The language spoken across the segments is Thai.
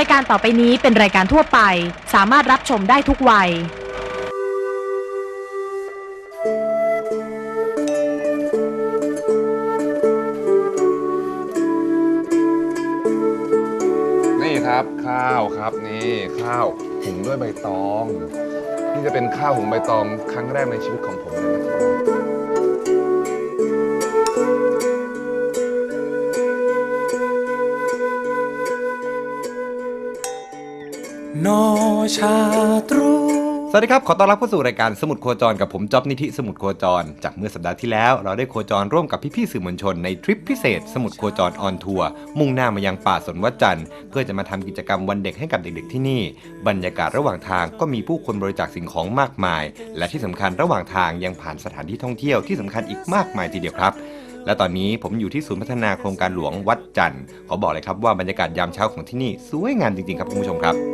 ายการต่อไปนี้เป็นรายการทั่วไป สามารถรับชมได้ทุกวัย นี่ครับข้าวครับนี่ข้าวหุงด้วยใบตอง นี่จะเป็นข้าวหุงใบตองครั้งแรกในชีวิตของผมเลยนะครับ ชาตรู สวัสดีครับ ขอต้อนรับเข้าสู่รายการสมุดโคจรกับผมจ๊อบนิธิสมุดโคจร จากเมื่อสัปดาห์ที่แล้ว เราได้โคจรร่วมกับพี่ๆสื่อมวลชนในทริปพิเศษ สมุดโคจรออนทัวร์มุ่งหน้ามายังป่าสนวัดจันทร์เพื่อจะมาทำกิจกรรมวันเด็กให้กับเด็กๆที่นี่ บรรยากาศระหว่างทางก็มีผู้คนบริจาคสิ่งของมากมาย และที่สำคัญระหว่างทางยังผ่านสถานที่ท่องเที่ยวที่สำคัญอีกมากมายทีเดียวครับ และตอนนี้ผมอยู่ที่ศูนย์พัฒนาโครงการหลวงวัดจันทร์ขอบอกเลยครับว่าบรรยากาศยามเช้าของที่นี่สวยงามจริงๆครับคุณผู้ชมครับ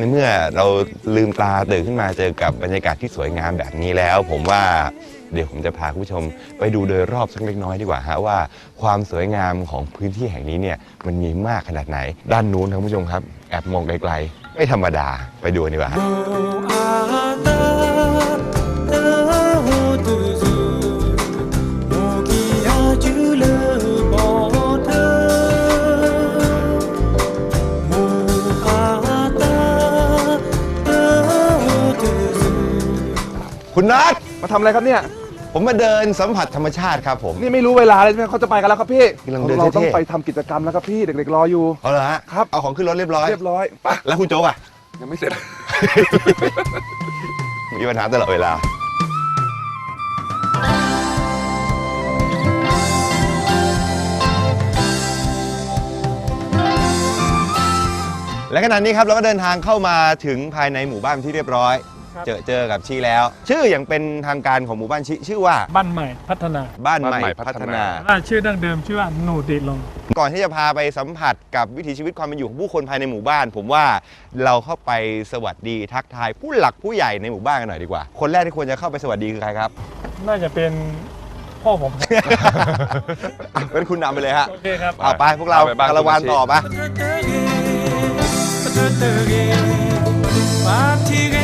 ในเมื่อเราลืมตาตื่นขึ้นมาเจอกับบรรยากาศที่สวยงามแบบนี้แล้ว ผมว่าเดี๋ยวผมจะพาคุณผู้ชมไปดูโดยรอบสักเล็กน้อยดีกว่าฮะว่าความสวยงามของพื้นที่แห่งนี้เนี่ยมันมีมากขนาดไหน ด้านนู้นครับคุณผู้ชมครับ แอบมองไกลๆไม่ธรรมดาไปดูกันดีกว่าฮะ คุณนัทมาทำอะไรครับเนี่ย ผมมาเดินสัมผัสธรรมชาติครับผม นี่ไม่รู้เวลาเลยใช่ไหมเขาจะไปกันแล้วครับพี่กำลังเดินเราต้องเท่ๆไปทำกิจกรรมแล้วครับพี่เด็กๆรออยู่ เอาละฮะครับ เอาของขึ้นรถเรียบร้อย เรียบร้อยไปแล้วคุณโจ๊กอะยังไม่เสร็จ มีปัญหาตลอดเวลา และขณะนี้ครับเราก็เดินทางเข้ามาถึงภายในหมู่บ้านที่เรียบร้อย เจอเจอกับชีแล้ว ชื่ออย่างเป็นทางการของหมู่บ้านชีชื่อว่าบ้านใหม่พัฒนาบ้านใหม่บ้านใหม่พัพัฒฒนา นา อ่าชื่อดั้งเดิมชื่อว่าหนูติลง ก่อนที่จะพาไปสัมผัสกับวิถีชีวิตความเป็นอยู่ของผู้คนภายในหมู่บ้าน ผมว่าเราเข้าไปสวัสดีทักทายผู้หลักผู้ใหญ่ในหมู่บ้านกันหน่อยดีกว่า คนแรกที่ควรจะเข้าไปสวัสดีคือใครครับ น่าจะเป็นพ่อผมเป็นคุณนำไปเลยฮะโอเคครับ เอาไปพวกเราไปบ้านคาราวานคุณอาชีต่อปะปาทีเก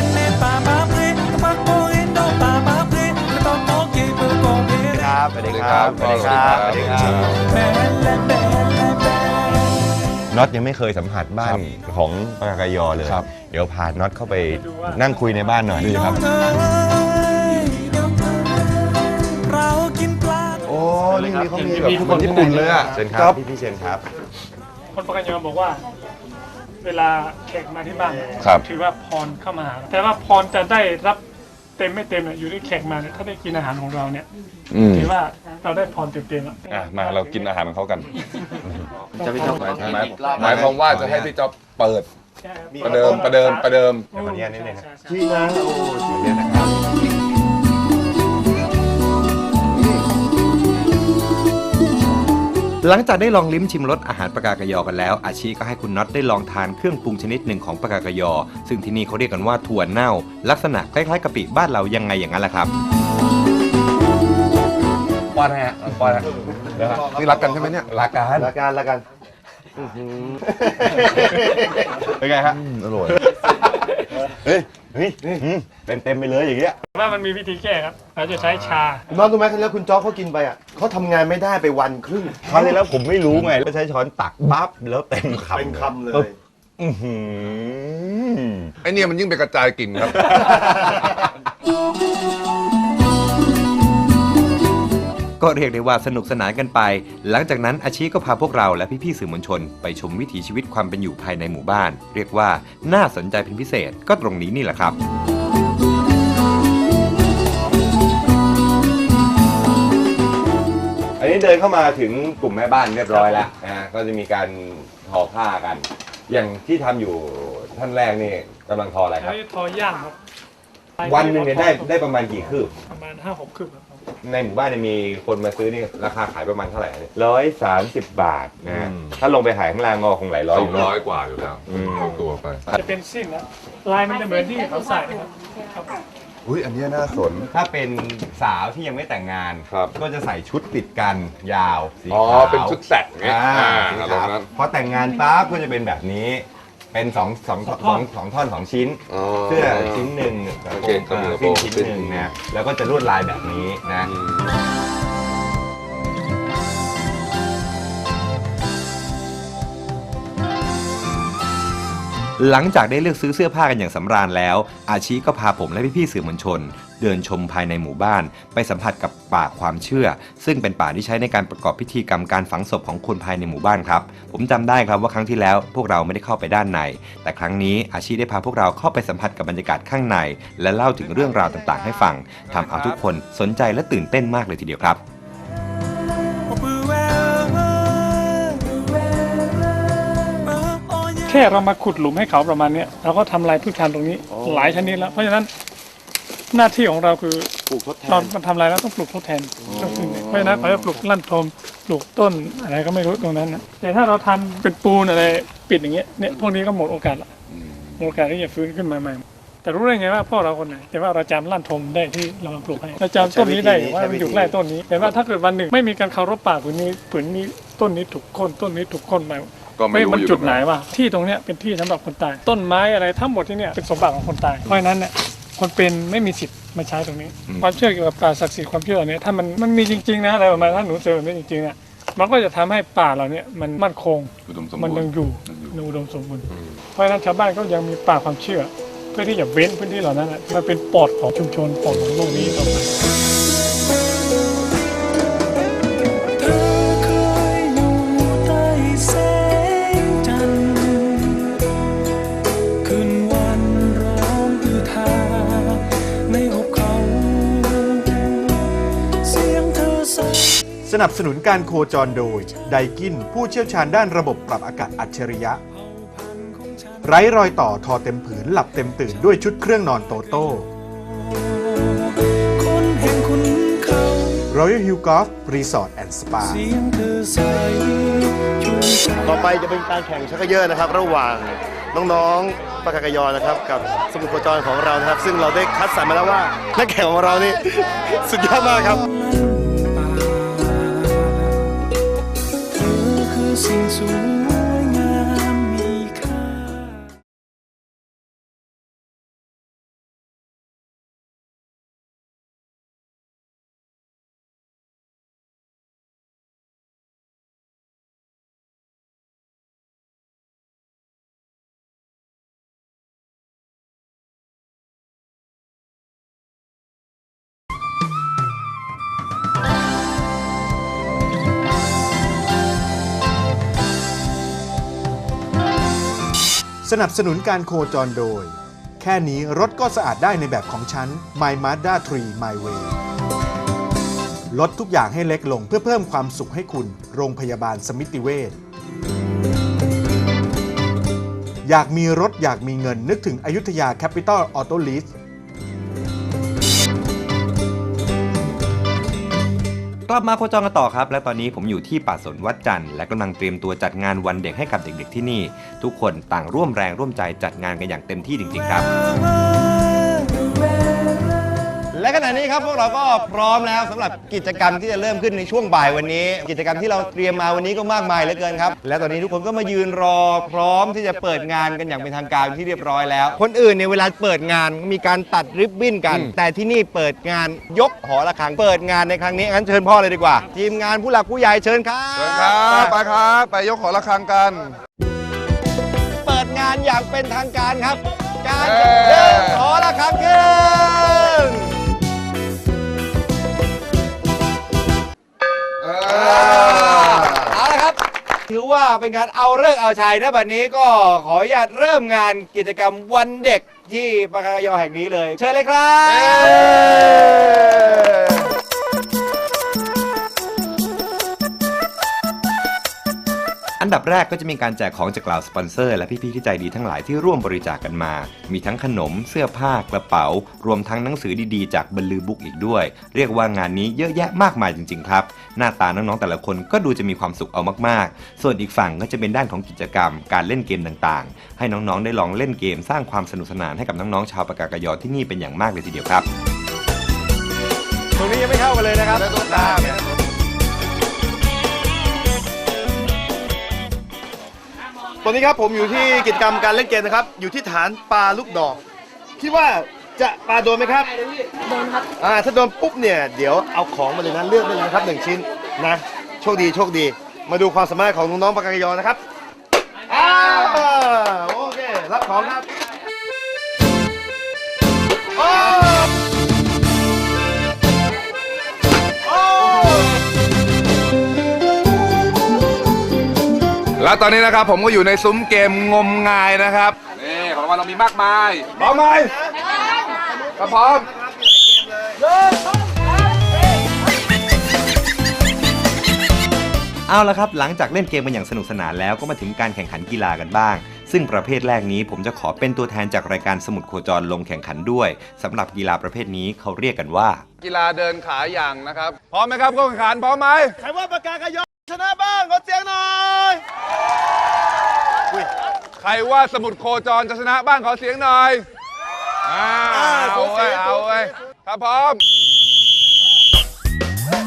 สวัสดีครับสวัสดีครับสวัสดีครับแบนและแบนและแบนน็อตยังไม่เคยสัมผัสบ้านของปากากยอเลยครับเดี๋ยวพาน็อตเข้าไปนั่งคุยในบ้านหน่อยดีครับเอ้ยเดี๋ยวเธอเรากินปลาโอ้นี่มีเขามีมีทุกคนญี่ปุ่นเลยอะเชิญครับ พี่พี่เชิญครับ คนปากกยอบอกว่าเวลาแขกมาที่บ้านครับถือว่าพรเข้ามาหาแต่ว่าพรจะได้รับ เต็มไม่เต็มเนี่ยอยู่ที่แขกมาเนี่ยถ้าได้กินอาหารของเราเนี่ยอืมถือว่าเราได้พรเต็มๆแล้วอะมาเรากินอาหารของเขากันจะพี่จ๊อบหมายหมายหมายความว่าจะให้พี่จ๊อบเปิดประเดิมประเดิมประเดิม เดี๋ยวขออนุญาตนิดนึงครับใช่ใช่ที่นะโอ้เดี๋ยวนะครับ หลังจากได้ลองลิ้มชิมรสอาหารปากากยอกันแล้ว อาชีก็ให้คุณน็อตได้ลองทานเครื่องปรุงชนิดหนึ่งของปากากยอ ซึ่งที่นี่เขาเรียกกันว่าถั่วเน่า ลักษณะคล้ายๆกะปิบ้านเรายังไงอย่างนั้นแหละครับป้อนให้ฮะป้อนฮะนี่รักกันใช่ไหมเนี่ยรักกันละกันละกันเป็นไงฮะอร่อย เฮ้ย เฮ้ยเต็มเต็มๆไปเลยอย่างเงี้ย ว่ามันมีวิธีแก้ครับ เราจะใช้ชาคุณน้องรู้ไหมครั้งแล้วคุณจ๊อกเขากินไปอะเขาทำงานไม่ได้ไปวันครึ่ง คราวที่แล้วผมไม่รู้ไงแล้วใช้ช้อนตักปั๊บแล้วเต็มคำเป็นคำเลย อื้อหือไอเนี่ยมันยิ่งไปกระจายกลิ่นครับ ก็เรียกได้ว่าสนุกสนานกันไป หลังจากนั้นอาชีก็พาพวกเราและพี่ๆสื่อมวลชน ไปชมวิถีชีวิตความเป็นอยู่ภายในหมู่บ้าน เรียกว่าน่าสนใจเป็นพิเศษก็ตรงนี้นี่แหละครับอันนี้เดินเข้ามาถึงกลุ่มแม่บ้านเรียบร้อยแล้วนะฮะก็จะมีการทอผ้ากัน อย่างที่ทำอยู่ท่านแรกนี่กำลังทออะไรคแล้รับ วทอย่างครับวันหนึ่งเนี่ยได้ได้ประมาณกี่คืบ ประมาณห้าหกคืบครับ ในหมู่บ้านเนี่ยมีคนมาซื้อนี่ราคาขายประมาณเท่าไหร่ร้อยสามสิบบาทนะฮะอืม ถ้าลงไปขายข้างล่างก็คงหลายร้อยสออยู่งเนอะร้อยกว่าอยู่แล้วอืม เอาตัวไปจะเป็นสิ้นนะลายมันจะเหมือนที่เขาใส่นะครับครับอุ้ยอันเนี้ยน่าสน ถ้าเป็นสาวที่ยังไม่แต่งงาน ครับ ก็จะใส่ชุดติดกันยาวสีอ๋อ ขาวเป็นชุดแสกไงอ่าอ่าสีอารขามวณ์นั้น พอแต่งงานปั๊บก็จะเป็นแบบนี้ เป็นสองสองสองสองท่อนสองชิ้น อ๋อ เสื้อชิ้นหนึ่งกระโอโปเครงกระโปรงเสื้อชิ้นหนึ่งนะแล้วก็จะลวดลายแบบนี้นะอืม หลังจากได้เลือกซื้อเสื้อผ้ากันอย่างสำราญแล้ว อาชีก็พาผมและพี่ๆสื่อมวลชน เดินชมภายในหมู่บ้าน ไปสัมผัสกับป่าความเชื่อ ซึ่งเป็นป่าที่ใช้ในการประกอบพิธีกรรมการฝังศพของคนภายในหมู่บ้านครับ ผมจำได้ครับว่าครั้งที่แล้วพวกเราไม่ได้เข้าไปด้านใน แต่ครั้งนี้อาชีได้พาพวกเราเข้าไปสัมผัสกับบรรยากาศข้างใน และเล่าถึงเรื่องราวต่างๆ ให้ฟังทำเอาทุกคนสนใจและตื่นเต้นมากเลยทีเดียวครับแค่เรามาขุดหลุมให้เขาประมาณเนี้ยเราก็ทำลายพืชพันธุ์ตรงนี้หลายชนิดแล้วเพราะฉะนั้น หน้าที่ของเราคือปลูกทดแทเรานทำลายแล้วต้องปลูกทดแทนก็คือเพราะฉะนั้นเขาจะปลูกลั่นทมปลูกต้นอะไรก็ไม่รู้ตรงนั้นนะแต่ถ้าเราทำเป็นปูนอะไรปิดอย่างเงี้ยเนี่ยพวกนี้ก็หมดโอกาสละหมดโอกาสที่จะฟื้นขึ้นมาใหม่ แต่รู้ได้ไงว่าพ่อเราคนไหนแต่ว่าเราจำลั่นทมได้ที่เรามาปลูกให้เราจำต้นนี้ได้ว่ามันอยู่ใกล้ต้นนี้ แต่ว่าถ้าเกิดวันหนึ่งไม่มีการเคารพป่าผืนนี้ผืนนี้ต้นนี้ถูกโค่นต้นนี้ถูกโค่นไป ก็ไม่ไม่รู้มันอยู่จุดตรงไหนวะที่ตรงเนี้ยเป็นที่สำหรับคนตาย ต้นไม้อะไรทั้งหมดที่เนี่ยเป็นสมบัติของคนตายเพราะฉะนั้นเนี่ย คนเป็นไม่มีสิทธิ์มาใช้ตรงนี้ความเชื่อเกี่ยวกับป่าศักดิ์สิทธิ์ความเชื่อเนี่ยถ้ามันมันมีจริง ๆ นะอะไรประมาณถ้าหนูเจอแบบนี้จริงๆเนี่ยมันก็จะทำให้ป่าเราเนี่ยมันมั่นคง อุดมสมมันบูรยังณ์อยู่ยังอยู่ ในอุดมสมบูรณ์เพราะฉะนั้นชาวบ้านก็ยังมีป่าความเชื่อ เพื่อที่จะเว้นพื้นที่เหล่านั้นน่ะมาเป็นปอดของชุมชนปอดของโลกนี้ต่อไป นับสนุนการโคจรโดย ไดกินผู้เชี่ยวชาญด้านระบบปรับอากาศอัจฉริยะ ไร้รอยต่อทอเต็มผืนหลับเต็มตื่นด้วยชุดเครื่องนอนโตโต้ คนแห่งคุณเขา Royal Hill Golf Resort and Spa เสียงเธอใสชวนใจ ต่อไปจะเป็นการแข่งชักเกยอร์นะครับ ระหว่างน้องๆปากากยอนะครับ กับสมุทรโคจรของเรานะครับ ซึ่งเราได้คัดสรรมาแล้วว่านักแข่งของเรานี่ สุดยอดมากครับ อคื สนับสนุนการโคจรโดย แค่นี้รถก็สะอาดได้ในแบบของฉัน My Mazda 3 My Way ลดทุกอย่างให้เล็กลงเพื่อเพิ่มความสุขให้คุณ โรงพยาบาลสมิติเวชอยากมีรถอยากมีเงินนึกถึงอยุธยาแคปิตอลออโต้ลีส กลับมาโคจรกันต่อครับ และตอนนี้ผมอยู่ที่ป่าสนวัดจันทร์และกำลังเตรียมตัวจัดงานวันเด็กให้กับเด็กๆที่นี่ ทุกคนต่างร่วมแรงร่วมใจจัดงานกันอย่างเต็มที่จริงๆครับ และขณะนี้ครับพวกเราก็พร้อมแล้วสำหรับกิจกรรมที่จะเริ่มขึ้นในช่วงบ่ายวันนี้ กิจกรรมที่เราเตรียมมาวันนี้ก็มากมายเหลือเกินครับ และตอนนี้ทุกคนก็มายืนรอ พร้อมที่จะเปิดงานกันอย่างเป็นทางการที่เรียบร้อยแล้ว คนอื่นเนี่ยเวลาเปิดงานมีการตัดริบบิ้นกัน แต่ที่นี่เปิดงานยกหอระฆัง เปิดงานในครั้งนี้งั้นเชิญพ่อเลยดีกว่า ทีมงานผู้หลักผู้ใหญ่เชิญครับเชิญครับไปครับ ไปยกขอระฆังกัน เปิดงานอย่างเป็นทางการครับ การเย้เดินหอระฆังขึ้น ว่าเป็นการเอาเลิกษ์เอาชัยนะบัดนี้ก็ขออนุญาตเริ่มงานกิจกรรมวันเด็กที่ปากกากยอแห่งนี้เลย เชิญเลยครับ อัอันดับแรกก็จะมีการแจกของจากเหล่าสปอนเซอร์ และพี่ๆที่ใจดีทั้งหลายที่ร่วมบริจาคกันมา มีทั้งขนม เสื้อผ้ากระเป๋า รวมทั้งหนังสือดีๆ จากบรรลือบุ๊กอีกด้วย เรียกว่างานนี้เยอะแยะมากมายจริงๆครับ หน้าตาน้องๆแต่ละคนก็ดูจะมีความสุขเอามากๆ ส่วนอีกฝั่งก็จะเป็นด้านของกิจกรรม การเล่นเกมต่างๆ ให้น้องๆได้ลองเล่นเกม สร้างความสนุกสนานให้กับน้องๆชาวปากากยอที่นี่เป็นอย่างมากเลยทีเดียวครับตรงนี้ยังไม่เข้ามาเลยนะครับ อนนี้ครับผมอยู่ที่กิจกรรมการเล่นเกมนะครับ อยู่ที่ฐานปลาลูกดอก คิดว่าจะปลาโดนไหมครับ โดนครับ อ่า ถ้าโดนปุ๊บเนี่ย เดี๋ยวเอาของมาเลยนะ เลือกได้เลยนะครับหนึ่งชิ้นนะ โชคดีโชคดี มาดูความสามารถของน้องๆปากกายอนะครับอ่าโอเค รับของครับ โอ้โอ้ แล้วตอนนี้นะครับผมก็อยู่ในซุ้มเกมงมงายนะครับนี่ของรางวัลเรามีมากมายพร้อมไหมถ้าพร้อมเอาละครับหลังจากเล่นเกมกันอย่างสนุกสนานแล้วก็มาถึงการแข่งขันกีฬากันบ้าง ซึ่งประเภทแรกนี้ผมจะขอเป็นตัวแทนจากรายการสมุดโคจรลงแข่งขันด้วยสำหรับกีฬาประเภทนี้เขาเรียกกันว่า กีฬาเดินขาอย่างนะครับ พร้อมไหมครับผู้แข่งขันพร้อมไหม ใครว่าปากกากายอ ชนะบ้างขอเสียงหน่อยใครว่าสมุดโคจรจะชนะบ้างขอเสียงหน่อยอ่าเอาเว้ยเอาเว้ยถ้าพร้อม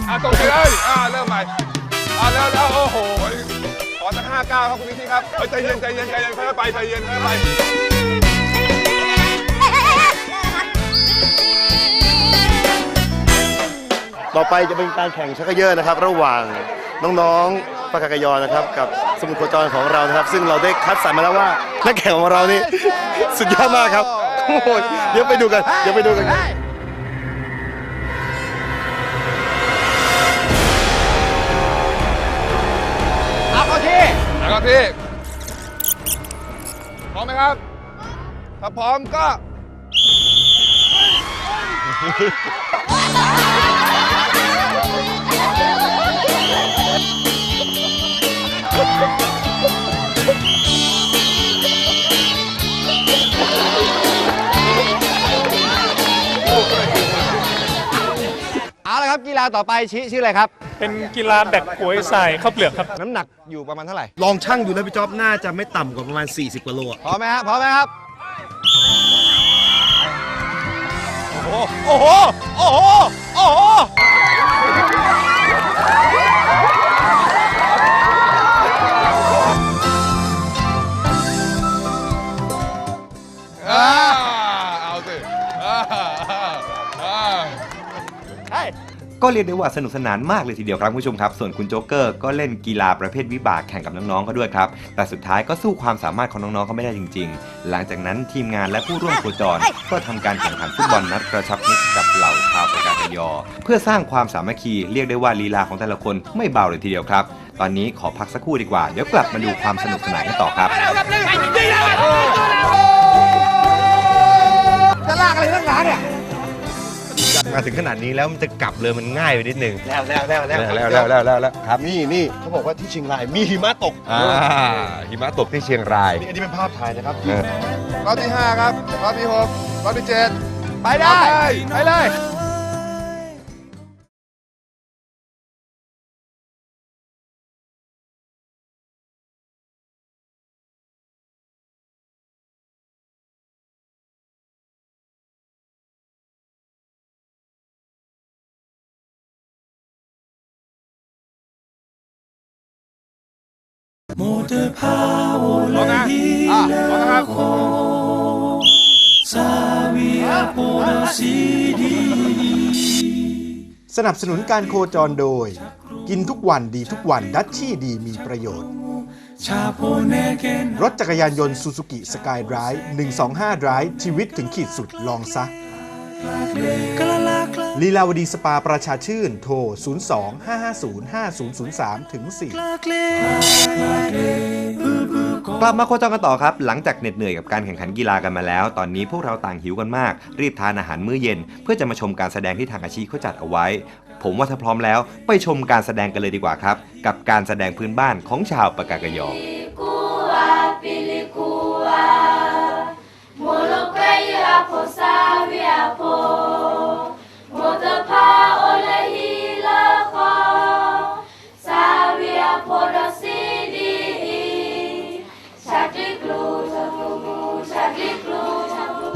อะตรงไปเลยอ่าเริ่มใหม่อ่าเริ่มแล้วโอ้โหขอสักห้าเก้าครับคุณพิธีครับเฮ้ยใจเย็นใจเย็นใจเย็นค่อยๆไปใจเย็นค่อยๆไปต่อไปจะเป็นการแข่งชักเขยอนะครับ ระหว่าง น้องๆปากกยอนะครับ กับสมุทรโคจรของเรานะครับ ซึ่งเราได้คัดสรรมาแล้วว่านักแข่งของเรานี่ สุดยอดมากครับโอ้โหเดี๋ยวไปดูกันเดี๋ยวไปดูกันแล้วก็ที่ พร้อมไหมครับ ถ้าพร้อมก็ อาละครับกีฬาต่อไปชี้ชื่ออะไรครับ เป็นกีฬาแบกกวยใส่ข้าวเปลือกครับ น้ำหนักอยู่ประมาณเท่าไหร่ ลองช่างดูนะพี่จ๊อบน่าจะไม่ต่ำกว่าประมาณ 40กว่าโลอะพร้อมไหมฮะพร้อมไหมครับ โอ้โห โอ้โห โอ้โห โอ้โห อ่าเอาสิอ่าอ่า ก็เรียกได้ว่าสนุกสนานมากเลยทีเดียวครับคุณผู้ชมครับ ส่วนคุณโจ๊กเกอร์ก็เล่นกีฬาประเภทวิบากแข่งกับน้องๆเขาด้วยครับ แต่สุดท้ายก็สู้ความสามารถของน้องๆเขาไม่ได้จริง ๆ หลังจากนั้นทีมงานและผู้ร่วมโคจร ก็ทำการแข่งขันฟุตบอลนัดกระชับมิตรกับเหล่าชาวประกาศยอ เพื่อสร้างความสามัคคีเรียกได้ว่าลีลาของแต่ละคนไม่เบาเลยทีเดียวครับ ตอนนี้ขอพักสักครู่ดีกว่าเดี๋ยวกลับมาดูความสนุกสนานกันต่อครับ มาถึงขนาดนี้แล้วมันจะกลับเลยมันง่ายไปนิดนึงแล้วแล้วแล้วแล้วแล้วแล้วแล้วแล้วแล้วครับนี่นี่เขาบอกว่าที่เชียงรายมีหิมะตกอ่าหิมะตกที่เชียงรายนี่อันนี้เป็นภาพถ่ายนะครับเออรอบที่ 5 ครับรอบที่6รอบที่ 7 ไปได้ ไปเลย 모두 파올라 อ่ะพร้อมนะครับ 사위야 보라시리 สนับสนุนการโคจรโดย กินทุกวันดีทุกวันดัชชี่ดีมีประโยชน์ 자보내겐 รถจักรยานยนต์ซูซูกิสกายไดรฟ์125ไดรฟ์ชีวิตถึงขีดสุดลองซะ 클라라클라 ลีลาวดีสปาประชาชื่น โทร 02 550 5003 ถึง 4 กลับมาโคจรกันต่อครับ หลังจากเหน็ดเหนื่อยกับการแข่งขันกีฬากันมาแล้ว ตอนนี้พวกเราต่างหิวกันมาก รีบทานอาหารมื้อเย็น เพื่อจะมาชมการแสดงที่ทางอาชีพเขาจัดเอาไว้ ผมว่าถ้าพร้อมแล้ว ไปชมการแสดงกันเลยดีกว่าครับ กับการแสดงพื้นบ้านของชาวปากากยอ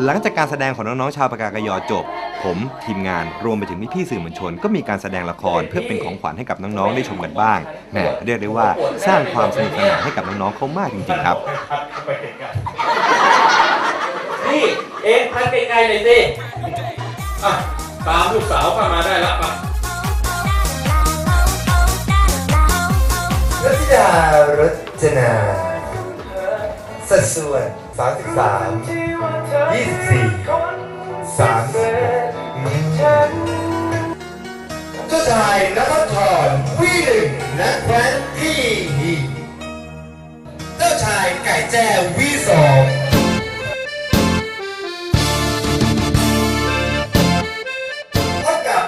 หลังจากการแสดงของน้องๆชาวปากากยอจบ ผมทีมงานรวมไปถึงพี่ๆสื่อมวลชน ก็มีการแสดงละครเพื่อเป็นของขวัญให้กับน้องๆได้ชมกันบ้างแหมเรียกได้ว่าสร้างความสนุกสนานให้กับน้องๆเขามากจริงๆครับ นี่เอ๊ะท่านใกล้ๆหน่อยสิอะตามลูกสาวเข้ามาได้แล้วป่ะรัตดารจนาสัดส่วน 33 24 30เจ้าชายนภัทรวีหนึ่งนักแว้นที่ดีเจ้าชายไก่แจ้วีสองเท่ากับ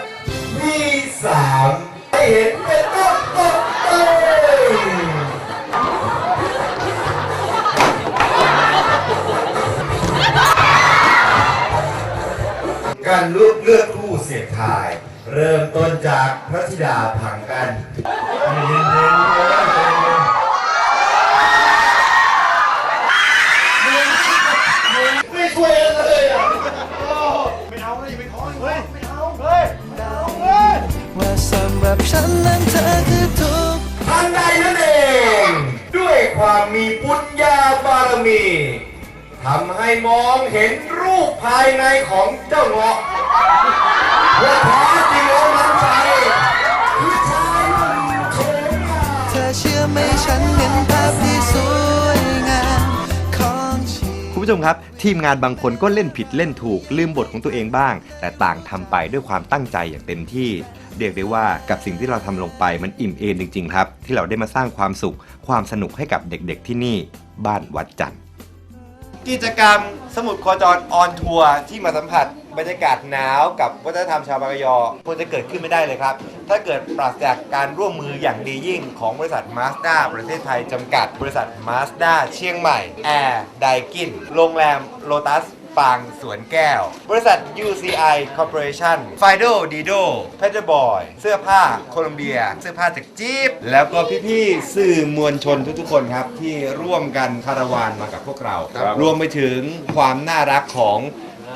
วีสามให้เห็น การเลือกเลือกคู่เสียงทาย เริ่มต้นจากพระธิดาผังกันเย็นๆเลยไม่ช่วยกันเลยอะไม่เอาเลยไม่ขอเฮ้ยไม่เอาเฮ้ยเฮ้ยว่าสำหรับฉันนั้นเธอคือทุกทางใดนั่นเอง ด้วยความมีปุญญาบารมี ทำให้มองเห็นรูปภายในของเจ้าเงาะว่าแท้จริงแล้วมันใจคือชายหนุ่มโฉมงเธอเชื่อไหมฉันเห็นภาพที่สวยงามของชีคุณผู้ชมครับ ทีมงานบางคนก็เล่นผิดเล่นถูก ลืมบทของตัวเองบ้าง แต่ต่างทำไปด้วยความตั้งใจอย่างเต็มที่ เรียกได้ว่ากับสิ่งที่เราทำลงไปมันอิ่มเอมจริง ๆ ครับ ที่เราได้มาสร้างความสุข ความสนุกให้กับเด็กๆที่นี่ บ้านวัดจันทร์ กิจกรรมสมุดโคจรออนทัวร์ที่มาสัมผัสบรรยากาศหนาวกับวัฒนธรรมชาวบางกะยอควรจะเกิดขึ้นไม่ได้เลยครับ ถ้าเกิดปราศจากการร่วมมืออย่างดียิ่งของบริษัทมาสด้าประเทศไทยจำกัด บริษัทมาสด้าเชียงใหม่แอร์ไดกินโรงแรมโลตัส ปางสวนแก้ว บริษัท UCI Corporation Fido Dido p e t r Boy เสื้อผ้าโคลัมเบีย เสื้อผ้าจากจี๊ปแล้วก็พี่ๆสื่อมวลชนทุกๆคนครับ ที่ร่วมกันคาราวานมากับพวกเรา ครับ รวมไปถึงความน่ารักของ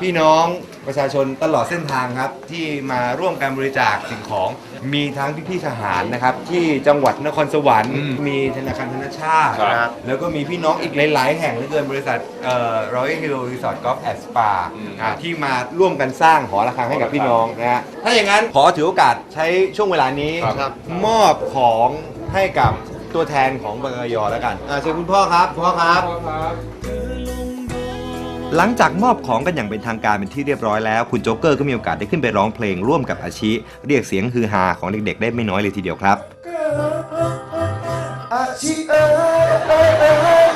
พี่น้องประชาชนตลอดเส้นทางครับ ที่มาร่วมกันบริจาคสิ่งของ มีทั้งพี่ๆทหารนะครับ ที่จังหวัดนครสวรรค์ มีธนาคารธนชาติครับนะครับแล้วก็มีพี่น้องอีกหลาย ๆ แห่งเหลือเกินบริษัทเอ่อ Royal Hill Resort Golf and Spa อ่าที่มาร่วมกันสร้างหอระฆังให้กับพี่น้องนะฮะถ้าอย่างนั้นขอถือโอกาสใช้ช่วงเวลานี้ครับมอบของให้กับตัวแทนของบกยแล้วกันอ่าเชิญคุณพ่อครับพ่อครับ หลังจากมอบของกันอย่างเป็นทางการเป็นที่เรียบร้อยแล้วคุณโจ๊กเกอร์ก็มีโอกาสได้ขึ้นไปร้องเพลงร่วมกับอาชิ เรียกเสียงฮือฮาของเด็กๆ ได้ไม่น้อยเลยทีเดียวครับ อาชีเอ้ยเอ้ยเอ้ย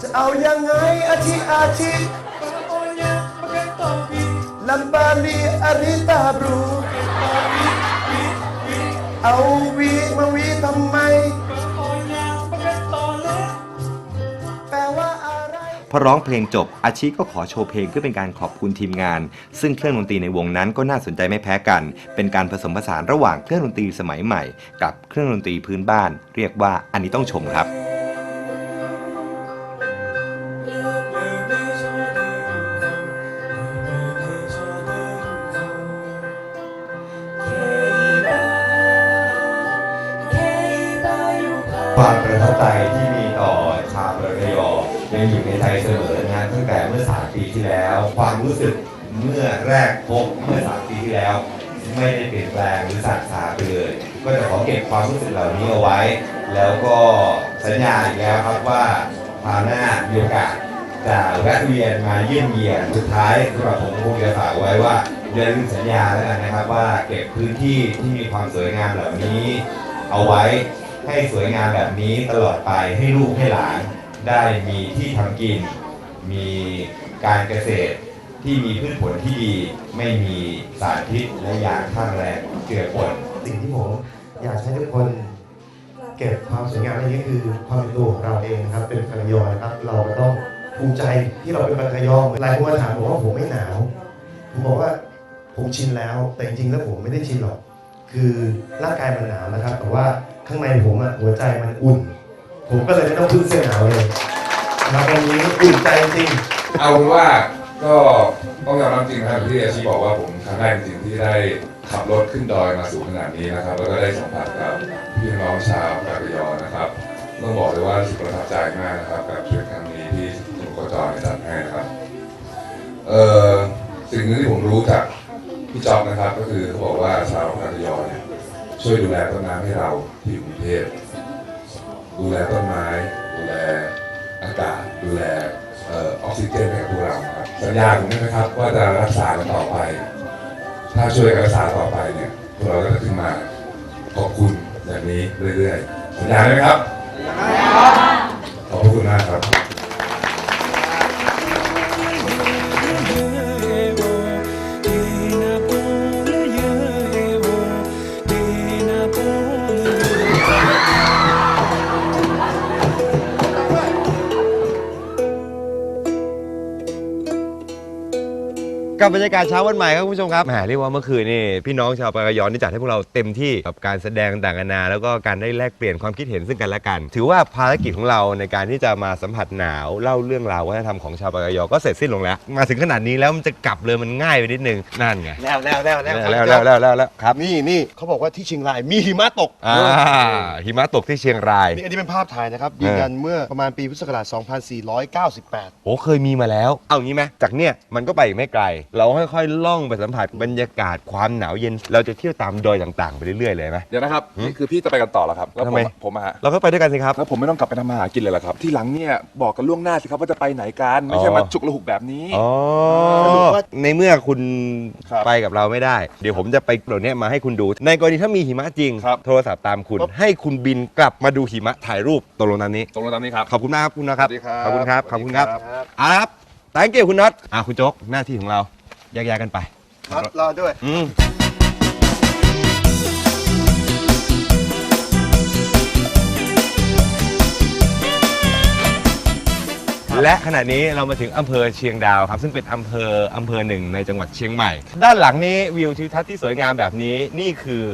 จะเอายังไงอาชีอาชีลัมบาลีอาริตาบรูเอาวีมาวีทำไม พอร้องเพลงจบอาชิก็ขอโชว์เพลงเพื่อเป็นการขอบคุณทีมงาน ซึ่งเครื่องดนตรีในวงนั้นก็น่าสนใจไม่แพ้กัน เป็นการผสมผสานระหว่างเครื่องดนตรีสมัยใหม่ กับเครื่องดนตรีพื้นบ้าน เรียกว่าอันนี้ต้องชมครับความประทับใจที่มี ยังอยู่ในใจเสมอนะตั้งแต่เมื่อสามปีที่แล้ว ความรู้สึกเมื่อแรกพบเมื่อสามปีที่แล้ว ไม่ได้เปลี่ยนแปลงหรือสั่นคลาไปเลย ก็จะขอเก็บความรู้สึกเหล่านี้เอาไว้ แล้วก็สัญญาอีกแล้วครับว่าคราวหน้ามีโอกาสจะแวะเวียนมาเยี่ยมเยียนสุดท้ายสำหรับผมคงจะฝากไว้ว่าอย่าลืมสัญญาแล้วกันนะครับว่าเก็บพื้นที่ที่มีความสวยงามเหล่านี้ เอาไว้ให้สวยงามแบบนี้ตลอดไปให้ลูกให้หลาน ได้มีที่ทำกิน มีการเกษตรที่มีพืชผลที่ดีไม่มีสารพิษและยาฆ่าแมลงเจือปนสิ่งที่ผมอยากให้ทุกคนเก็บความสวยงามในนี้คือความเป็นตัวของเราเองนะครับเป็นกัลยอนะครับเราก็ต้องภูมิใจที่เราเป็นกัลยอหลายคนมาถามผมว่าผมไม่หนาวผมบอกว่าผมชินแล้วแต่จริงๆแล้วผมไม่ได้ชินหรอก คือร่างกายมันหนาวนะครับ แต่ว่าข้างในผมอะหัวใจมันอุ่น ผมก็เลยไม่ต้องพึ่งเสื้อหนาวเลยนะครับวันนี้อุ่นใจจริง เอาเป็นว่าก็ต้องยอมรับจริงนะครับที่อาชีบอกว่าผมครั้งแรกจริงที่ได้ขับรถขึ้นดอยมาสูงขนาดนี้นะครับ แล้วก็ได้สัมผัสกับพี่น้องชาวกาลยอนะครับต้องบอกเลยว่ารู้สึกประทับใจมากนะครับกับทริปครั้งนี้ที่สมุทรโคจรได้จัดให้นะครับเอ่อสิ่งหนึงที่ผมรู้จากพี่จอบนะครับ ก็คือเขาบอกว่าชาวกาลยอเนี่ยช่วยดูแลต้นน้ำให้เราที่อยู่กรุงเทพ ดูแลต้นไม้ ดูแลอากาศ ดูแลเอ่อออกซิเจนให้กับพวกเราครับสัญญาผมได้ไหมครับว่าจะรักษากันต่อไป ถ้าช่วยกันรักษาต่อไปเนี่ยพวกเราก็จะขึ้นมาขอบคุณแบบนี้เรื่อยๆสัญญาได้ไหมครับขอบพระคุณมากครับ กับบรรยากาศเช้าวันใหม่ครับคุณผู้ชมครับแหมเรียกว่าเมื่อคืนนี่พี่น้องชาวปากกยอนนี่จัดให้พวกเราเต็มที่กับการแสดงต่างกันานาแล้วก็การได้แลกเปลี่ยนความคิดเห็นซึ่งกันและกัน ถือว่าภารกิจของเราในการที่จะมาสัมผัสหนาวเล่าเรื่องราววัฒนธรรมของชาวปากกยอก็เสร็จสิ้นลงแล้ว มาถึงขนาดนี้แล้วมันจะกลับเลยมันง่ายไปนิดนึงนั่นไงแล้วแล้วแล้วแล้วแล้วแล้วแล้วแล้วแล้วครับนี่นี่เขาบอกว่าที่เชียงรายมีหิมะตกอ่าหิมะตกที่เชียงรายนี่อันนี้เป็นภาพถ่ายนะครับยืนยันเมื่อประมาณปีพุทธศักราช2498โอ้เคยมีมาแล้ว เอางี้ไหมจากเนี่ยมันก็ไปอีกไม่ไกลเราค่อยๆล่องไปสัมผัสบรรยากาศความหนาวเย็น เราจะเที่ยวตามดอยต่างๆไปเรื่อยๆเลยไหม เดี๋ยวนะครับนี่คือพี่จะไปกันต่อแล้วครับแล้วทำผไมมผมอะฮะเราก็ไปด้วยกันสิครับ แล้วผมไม่ต้องกลับไปทำมาหากินเลยเหรอครับ ที่หลังเนี่ยบอกกันล่วงหน้าสิครับว่าจะไปไหนกันไม่ใช่อ๋อ มาฉุกระหุกแบบนี้ อ๋อสรุปว่าในเมื่อคุณครับ ไปกับเราไม่ได้ เดี๋ยวผมจะไปเหล่านี้มาให้คุณดู ในกรณีถ้ามีหิมะจริง ครับ โทรศัพท์ตามคุณ ให้คุณบินกลับมาดูหิมะถ่ายรูปตกลงตามนี้ ตรงตามนี้ครับ ขอบคุณมากครับคุณนะครับ สวัสดีครับขอบคุณครับสขวัอบสดีคุณครับครับ เอาละครับ thank you คุณน็อตอะคุณโจ๊กหน้าที่ของเรา แยกย้ายกันไปครับรอด้วย อืมและขณะนี้เรามาถึงอำเภอเชียงดาวครับ ซึ่งเป็นอำเภออำเภอหนึ่งในจังหวัดเชียงใหม่ ด้านหลังนี้วิวทิวทัศน์ที่สวยงามแบบนี้นี่คือ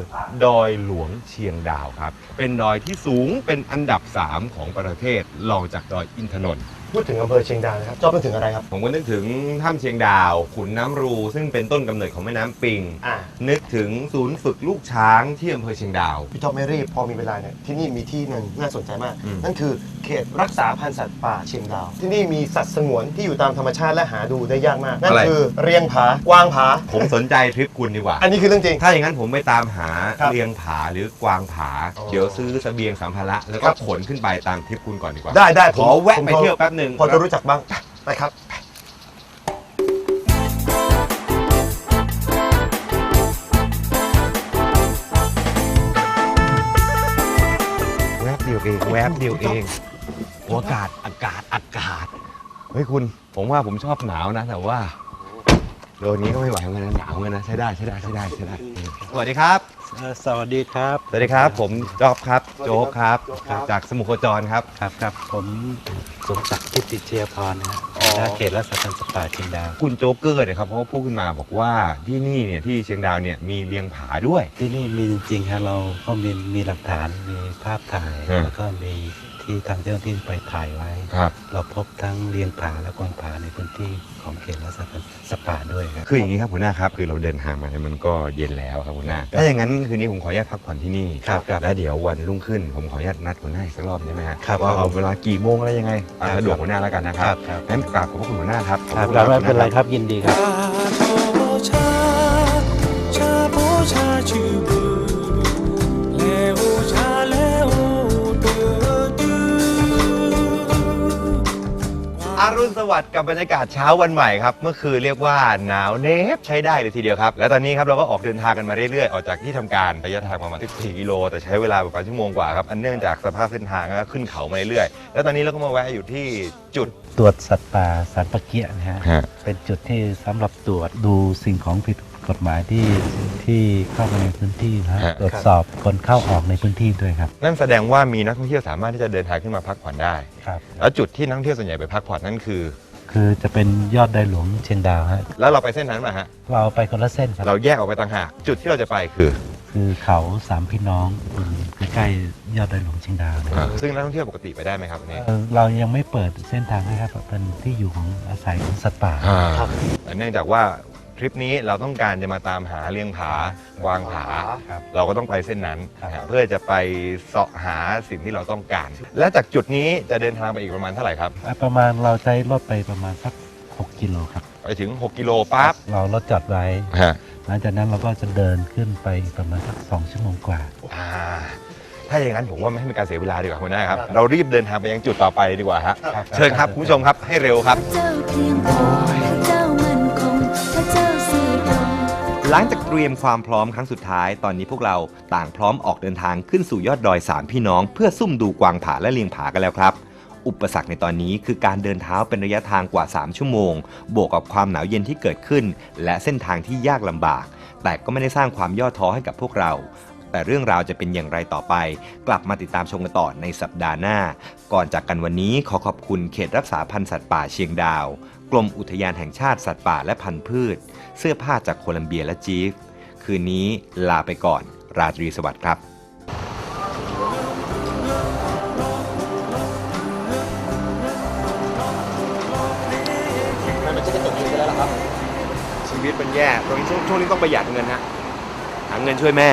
ดอยหลวงเชียงดาวครับ เป็นดอยที่สูงเป็นอันดับ 3 ของประเทศรองจากดอยอินทนนท์พูดถึงอำเภอเชียงดาวนะครับชอบนึกถึงอะไรครับ ผมก็นึกถึงถ้ำเชียงดาว ขุนน้ำรู ซึ่งเป็นต้นกำเนิดของแม่น้ำปิง อ่านึกถึงศูนย์ฝึกลูกช้างที่อำเภอเชียงดาว พี่ท็อปไม่รีบพอมีเวลาเนี่ยที่นี่มีที่หนึ่งน่าสนใจมาก อืม นั่นคือเขตรักษาพันธุ์สัตว์ป่าเชียงดาว ที่นี่มีสัตว์สงวนที่อยู่ตามธรรมชาติและหาดูได้ยากมาก นั่นคือเรียงผากวางผา ผมสนใจทริปคุณดีกว่า อันนี้คือเรื่องจริง ถ้าอย่างนั้นผมไปตามหาครับเรียงผาหรือกวางผา อ๋อเดี๋ยวซื้อเสบียงสัมภาระแล้วคก็รับ ขนขึ้นไปตามทริปคุณก่อนดีกว่า ได้ได้ขอแวะผมไปเที่ยวแป๊บหนึ่งพอจะรู้จักบ้างไปครับ แวบเดียวเอง แวบเดียวเองโอ้อากาศอากาศอากาศ เฮ้ยคุณ ผมว่าผมชอบหนาวนะ แต่ว่า โดนนี้ก็ไม่ไหวเหมือนกันนะหนาวเหมือนกันนะใช้ได้ใช้ได้ใช้ได้ใช้ได้สวัสดีครับสวัสดีครับ สวัสดีครับ ผมจอบครับโจ๊กครับ จากสมุทรโคจรครับ ครับครับผมสมศักดิ์ทิติเชียพรนะฮะอ๋อ หัวหน้าเขตรักษาพันธุ์สัตว์ป่าเชียงดาวคุณโจ๊กเกอร์เนี่ยครับเขาพูดขึ้นมาบอกว่าที่นี่เนี่ยที่เชียงดาวเนี่ยมีเลียงผาด้วย ที่นี่มีจริงๆฮะเราก็มีมีหลักฐานมีภาพถ่าย อืม แล้วก็มีที่ทางเจ้าหน้าที่ไปถ่ายไว้ ครับ เราพบทั้งเลียงผาและกวางผาในพื้นที่ ของเขตรักษาพันธุ์สัตว์ป่าด้วยครับคืออย่างนี้ครับหัวหน้าครับคือเราเดินทางมาเนี่ยมันก็เย็นแล้วครับหัวหน้าถ้าอย่างนั้นคืนนี้ผมขออนุญาตพักผ่อนที่นี่ครับครับแล้วเดี๋ยววันรุ่งขึ้น ผมขออนุญาตนัดหัวหน้าอีกสักรอบได้ไหมฮะครับว่าครับเอาเวลากี่โมงอะไรยังไงอะครับสะดวกหัวหน้าแล้วกันนะคครัรับบครับงั้นกราบขอบพระคุณหัวหน้าครับครับขอครับณไม่เป็นไรครับยินดีครับ รรุณสวัสดิ์กับบรรยากาศเช้าวันใหม่ครับ เมื่อคืนเรียกว่าหนาวเนบใช้ได้เลยทีเดียวครับ และตอนนี้ครับเราก็ออกเดินทางกันมาเรื่อยๆ ออกจากที่ทำการระยะทางประมาณ14กิโล แต่ใช้เวลาประมาณชั่วโมงกว่าครับ อันเนื่องจากสภาพเส้นทางก็ขึ้นเขามาเรื่อยๆ แล้วตอนนี้เราก็มาแวะอยู่ที่จุด ตรวจสัตว์ป่าสารปะเกียะนะฮะฮะ เป็นจุดที่สำหรับตรวจดูสิ่งของผิด กฎหมายที่ที่เข้ามาในพื้นที่นะฮะฮะ ตรวจสอบคนเข้าออกในพื้นที่ด้วยครับนั่นแสดงว่ามีนักท่องเที่ยวสามารถที่จะเดินทางขึ้นมาพักผ่อนได้ ครับ แล้วจุดที่นักท่องเที่ยวส่วนใหญ่ไปพักผ่อนนั่นคือ คือจะเป็นยอดดอยหลวงเชียงดาวฮะแล้วเราไปเส้นนั้นมาฮะ เราไปคนละเส้นครับ เราแยกออกไปต่างหาก จุดที่เราจะไปคือคือเขาสามพี่น้องอยู่ใกล้ๆยอดดอยหลวงเชียงดาวนะอ่าซึ่งนักท่องเที่ยวปกติไปได้ไหมครับอันนี้เอ่อเรายังไม่เปิดเส้นทางนะครับเป็นที่อยู่ของอาศัยของสัตว์ป่าแต่เนื่องจากว่า ทริปนี้เราต้องการจะมาตามหาเลียงผากวางผาเราก็ต้องไปเส้นนั้นนะฮะเพื่อจะไปเสาะหาสิ่งที่เราต้องการ และจากจุดนี้จะเดินทางไปอีกประมาณเท่าไหร่ครับ อะประมาณเราใช้รถไปประมาณสัก 6 กิโลครับ ไปถึง 6 กิโลปั๊บเรารถจอดไว้ ฮะหลังจากนั้นเราก็จะเดินขึ้นไปอีกประมาณสักสองชั่วโมงกว่า อ่า ถ้าอย่างนั้นผมว่าไม่ให้เป็นการเสียเวลาดีกว่าคุณน้าครับ เรารีบเดินทางไปยังจุดต่อไปดีกว่าฮะ เชิญครับคุณผู้ชมครับให้เร็วครับ เจ้าเพียงพอเจ้า หลังจากเตรียมความพร้อมครั้งสุดท้าย ตอนนี้พวกเราต่างพร้อมออกเดินทางขึ้นสู่ยอดดอยสามพี่น้อง เพื่อซุ่มดูกวางผาและเลียงผากันแล้วครับ อุปสรรคในตอนนี้คือการเดินเท้าเป็นระยะทางกว่า 3 ชั่วโมง บวกกับความหนาวเย็นที่เกิดขึ้น และเส้นทางที่ยากลำบาก แต่ก็ไม่ได้สร้างความย่อท้อให้กับพวกเรา แต่เรื่องราวจะเป็นอย่างไรต่อไป กลับมาติดตามชมกันต่อในสัปดาห์หน้า ก่อนจากกันวันนี้ขอขอบคุณเขตรักษาพันธุ์สัตว์ป่าเชียงดาว กรมอุทยานแห่งชาติสัตว์ป่าและพันธุ์พืช เสื้อผ้าจากโคลัมเบียและจีฟ คืนนี้ลาไปก่อน ราตรีสวัสดิ์ครับมันจะกระตุกอยู่แล้วล่ะครับ ชีวิตมันแย่ตรงนี้ช่วงช่วงนี้ต้องประหยัดเงินฮะหาเงินช่วยแม่